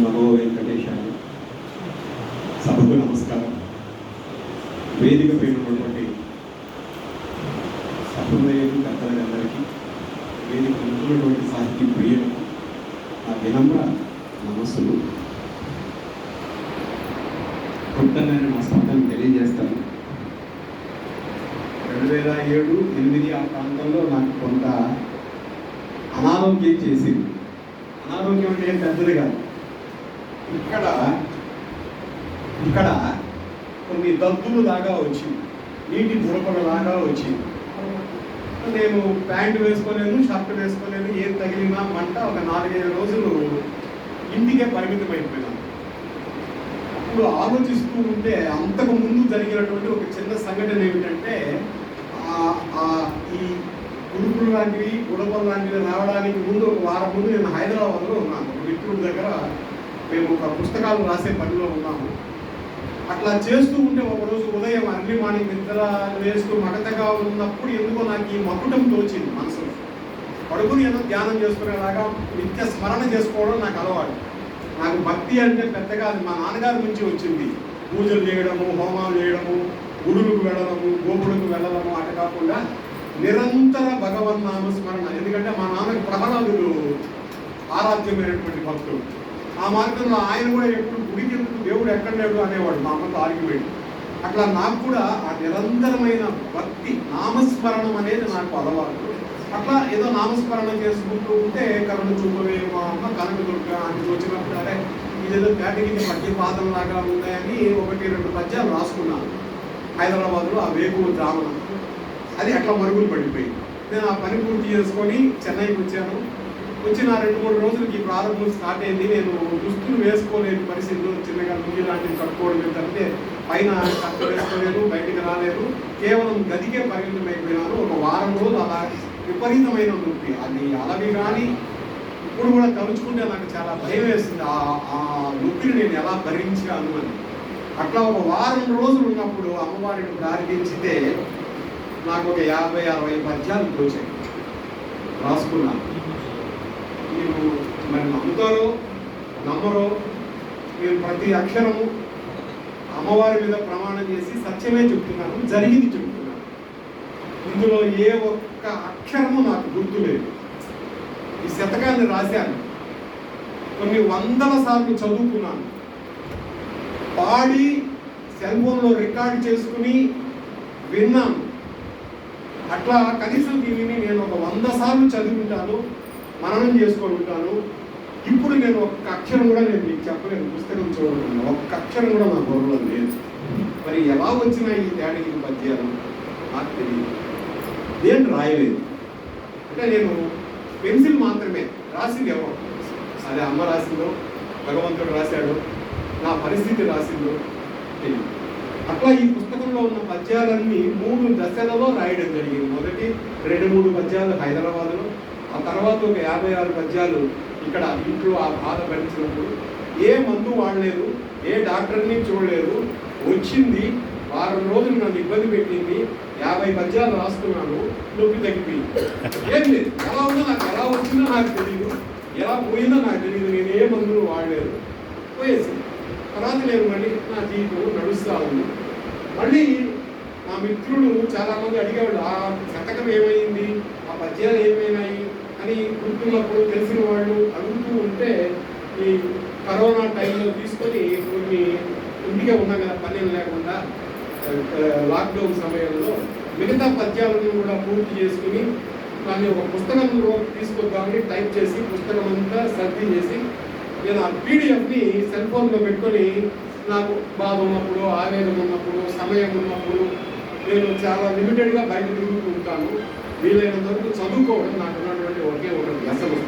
నమో వెంకటేశాయ. సభకు నమస్కారం. వేదిక పైన ఉన్నటువంటి సహృదయులు కర్తలందరికీ వేదిక ఉన్నటువంటి సాహితీ ప్రియులకు ఆ వినమ్ర నమస్సులు. కొత్తగా నా స్పందన తెలియజేస్తాను. రెండు వేల ఏడు ఎనిమిది ఆ ప్రాంతంలో నాకు కొంత అనారోగ్యం చేసింది. అనారోగ్యం అంటే పెద్దది కాదు. ఇక్కడ ఇక్కడ కొన్ని దద్దులు లాగా వచ్చింది. నీటి బుడపల లాగా వచ్చింది. నేను ప్యాంట్ వేసుకోలేను షర్ట్ వేసుకోలేను ఏం తగిలినా మంట ఒక నాలుగైదు రోజులు ఇంటికే పరిమితం అయిపోయినాను అప్పుడు ఆలోచిస్తూ ఉంటే అంతకు ముందు జరిగినటువంటి ఒక చిన్న సంఘటన ఏమిటంటే ఆ- ఈ గురుకులు లాంటివి గుడపలు లాంటివి రావడానికి ముందు ఒక వారం ముందు నేను హైదరాబాద్లో ఉన్నాను. మిత్రుడి దగ్గర మేము ఒక పుస్తకాలు రాసే పనిలో ఉన్నాము. అట్లా చేస్తూ ఉంటే ఒకరోజు ఉదయం అర్లీ మార్నింగ్ నిద్ర వేస్తూ మగతగా ఉన్నప్పుడు ఎందుకో నాకు ఈ మకుటం తోచింది మనసులో. పడుకుని ఏదో ధ్యానం చేసుకునేలాగా నిత్య స్మరణ చేసుకోవడం నాకు అలవాటు. నాకు భక్తి అంటే పెద్దగా అది మా నాన్నగారి నుంచి వచ్చింది. పూజలు చేయడము హోమాలు చేయడము గుడులకు వెళ్ళడము గోపులకు వెళ్ళడము అట కాకుండా నిరంతర భగవన్నామ స్మరణ. ఎందుకంటే మా నాన్నకి ప్రహ్లాదుడు ఆరాధ్యమైనటువంటి భక్తుడు ఆ మార్గంలో ఆయన కూడా ఎప్పుడు గుడికి దేవుడు ఎక్కడ లేడు అనేవాడు మా అమ్మతో ఆర్గ్యుమెంట్ అట్లా నాకు కూడా ఆ నిరంతరమైన భక్తి నామస్మరణం అనేది నాకు అలవాటు. అట్లా ఏదో నామస్మరణ చేసుకుంటూ ఉంటే కరుణ చూపవే మా అమ్మ కనక దుర్గ అని వచ్చినప్పుడు అరే ఇదేదో కేటగిరీ పద్యపాదం లాగా ఉన్నాయని ఒకటి రెండు పద్యాలు రాసుకున్నాను. హైదరాబాద్లో ఆ వేగు ద్రావణ. అది అట్లా మరుగులు పడిపోయింది. నేను ఆ పని పూర్తి చేసుకొని చెన్నైకి వచ్చాను. వచ్చిన రెండు మూడు రోజులకి ఈ ప్రారంభం స్టార్ట్ అయింది. నేను దుస్తులు వేసుకోలేని పరిస్థితులు చిన్నగా లుంగి లాంటివి కట్టుకోవడం ఏంటంటే పైన కట్ట వేసుకోలేను బయటికి రాలేను కేవలం గదికే పరిమితం అయిపోయినాను ఒక వారం రోజులు అలా విపరీతమైన నొప్పి. అది అలవి కానీ ఇప్పుడు కూడా తలుచుకుంటే నాకు చాలా భయం వేస్తుంది. ఆ ఆ నొప్పిని నేను ఎలా భరించాను అని. అట్లా ఒక వారం రోజులు ఉన్నప్పుడు అమ్మవారిని ప్రార్థించితే నాకు ఒక యాభై అరవై పద్యాలు తోచాయి రాసుకున్నాను. మీరు మరి నమ్ముతారో నమ్మరో మీరు ప్రతి అక్షరము అమ్మవారి మీద ప్రమాణం చేసి సత్యమే చెప్తున్నాను జరిగింది చెప్తున్నాను ఇందులో ఏ ఒక్క అక్షరము నాకు గుర్తులేదు ఈ శతకాన్ని రాశాను. కొన్ని వందల సార్లు చదువుకున్నాను. పాడి సెల్ ఫోన్లో రికార్డ్ చేసుకుని విన్నాను. అట్లా కనీసం దీనిని నేను ఒక వంద సార్లు చదివింటాను. మననం చేసుకొని ఉంటాను ఇప్పుడు నేను ఒక్క అక్షరం కూడా నేను మీకు చెప్పలేను. పుస్తకం చూడకుండా ఒక్క అక్షరం కూడా నా బుర్రలో లేదు. మరి ఎలా వచ్చినా ఈ తేడకి పద్యాలు నాకు తెలియదు. నేను రాయలేదు. అంటే నేను పెన్సిల్ మాత్రమే రాసింది ఎవరు? అది అమ్మ రాసిందో భగవంతుడు రాశాడు నా పరిస్థితి రాసిందో తెలియదు. అట్లా ఈ పుస్తకంలో ఉన్న పద్యాలన్నీ మూడు దశలలో రాయడం జరిగింది. మొదటి రెండు మూడు పద్యాలు హైదరాబాద్లో ఆ తర్వాత ఒక యాభై ఆరు పద్యాలు ఇక్కడ ఇంట్లో ఆ బాధ భరించినప్పుడు ఏ మందు వాడలేదు ఏ డాక్టర్ని చూడలేదు వచ్చింది వారం రోజులు నన్ను ఇబ్బంది పెట్టింది యాభై పద్యాలు రాస్తున్నాను నొప్పి తగ్గిపోయింది. ఏం లేదు ఎలా ఉందో నాకు ఎలా వచ్చిందో నాకు తెలియదు ఎలా పోయిందో నాకు తెలియదు నేను ఏ మందులు వాడలేదు. పోయేసి తర్వాత నేను మళ్ళీ నా జీవితం నడుస్తూ ఉంది. మళ్ళీ నా మిత్రులు చాలామంది అడిగేవాళ్ళు ఆ శతకం ఏమైంది? ఆ పద్యాలు ఏమైనాయి? అని గుర్తున్నప్పుడు తెలిసిన వాళ్ళు అడుగుతూ ఉంటే ఈ కరోనా టైంలో తీసుకొని కొన్ని ఇంటికే ఉన్నాం కదా పని లేకుండా లాక్డౌన్ సమయంలో మిగతా పద్యాలను కూడా పూర్తి చేసుకుని దాన్ని ఒక పుస్తకంలో తీసుకొద్దామని టైప్ చేసి పుస్తకం అంతా సర్ది చేసి నేను ఆ పీడిఎఫ్ని సెల్ ఫోన్లో పెట్టుకొని నాకు బాధ ఉన్నప్పుడు ఆవేదన ఉన్నప్పుడు సమయం ఉన్నప్పుడు నేను చాలా లిమిటెడ్గా బయట తిరుగుతూ ఉంటాను. వీలైనంత వరకు చదువుకోవడం నాకు ఉన్నటువంటి ఒకే ఒక వ్యసనం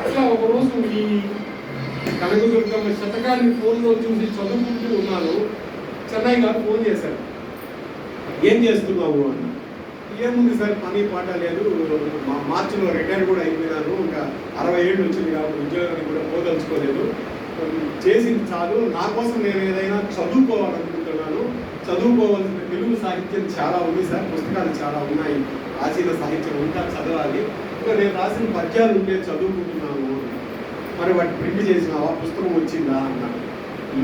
అట్లా ఒకరోజు ఈ కనకదుర్గమ్మ శతకాన్ని ఫోన్లో చూసి చదువుకుంటూ ఉన్నాను. చెన్నై గారు ఫోన్ చేశారు. ఏం చేస్తున్నావు అని ఏముంది సార్ పని పాట లేదు. మా మార్చిలో రిటైర్ కూడా అయిపోయినాను. ఇంకా అరవై ఏళ్ళు వచ్చింది కాబట్టి ఉద్యోగానికి కూడా పోదలుచుకోలేదు. చేసింది చాలు. నా కోసం నేను ఏదైనా చదువుకోవాలనుకుంటున్నాను. చదువుకోవాల్సిన తెలుగు సాహిత్యం చాలా ఉంది సార్. పుస్తకాలు చాలా ఉన్నాయి. ప్రాచీన సాహిత్యం అంతా చదవాలి. ఇంకా నేను రాసిన పద్యాలు ఉంటే చదువుకుంటున్నాను. మరి వాటి ప్రింట్ చేసినావా? పుస్తకం వచ్చిందా? అన్నాడు.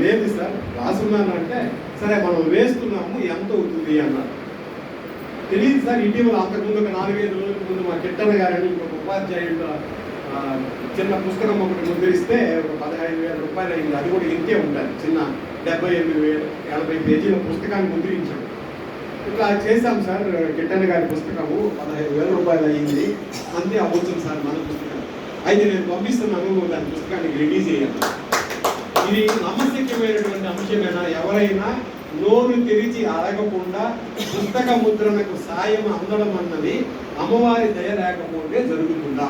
లేదు సార్ రాసున్నాను అంటే సరే మనం వేస్తున్నాము ఎంత అవుతుంది అన్నారు తెలియదు సార్ ఇటీవల అంతకుముందు ఒక నాలుగైదు రోజుల ముందు మా కిట్టన గారని ఇంకొక ఉపాధ్యాయుడు చిన్న పుస్తకం ఒకటి ముద్రిస్తే ఒక పదహైదు వేల రూపాయలు అయింది అది కూడా ఇంతే ఉంటుంది చిన్న డెబ్బై ఎనిమిది వేలు ఎనభై పేజీల పుస్తకాన్ని ముద్రించాడు. ఇట్లా చేశాం సార్ కిట్టన్ గారి పుస్తకము పదహైదు వేల రూపాయలు అయ్యింది. అంతే అవుతుంది సార్ మన పుస్తకం. అయితే నేను పంపిస్తున్నాను దాని పుస్తకానికి రెడీ చేయాలి ఇది నమస్యమైనటువంటి అంశమైనా? ఎవరైనా నోరు తెరిచి అడగకుండా పుస్తక ముద్రణకు సాయం అందడం అన్నది అమ్మవారి దయ లేకపోతే జరుగుతుందా?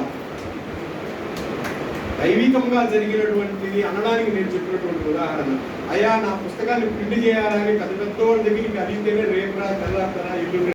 దైవికంగా జరిగినటువంటిది అనడానికి నేను చెప్పినటువంటి ఉదాహరణ. అయ్యా నా పుస్తకాన్ని ప్రింట్ చేయాలని పెద్ద పెద్దవాళ్ళ దగ్గరికి అడిగితేనే రేపు రా తెల్లారా ఇల్లు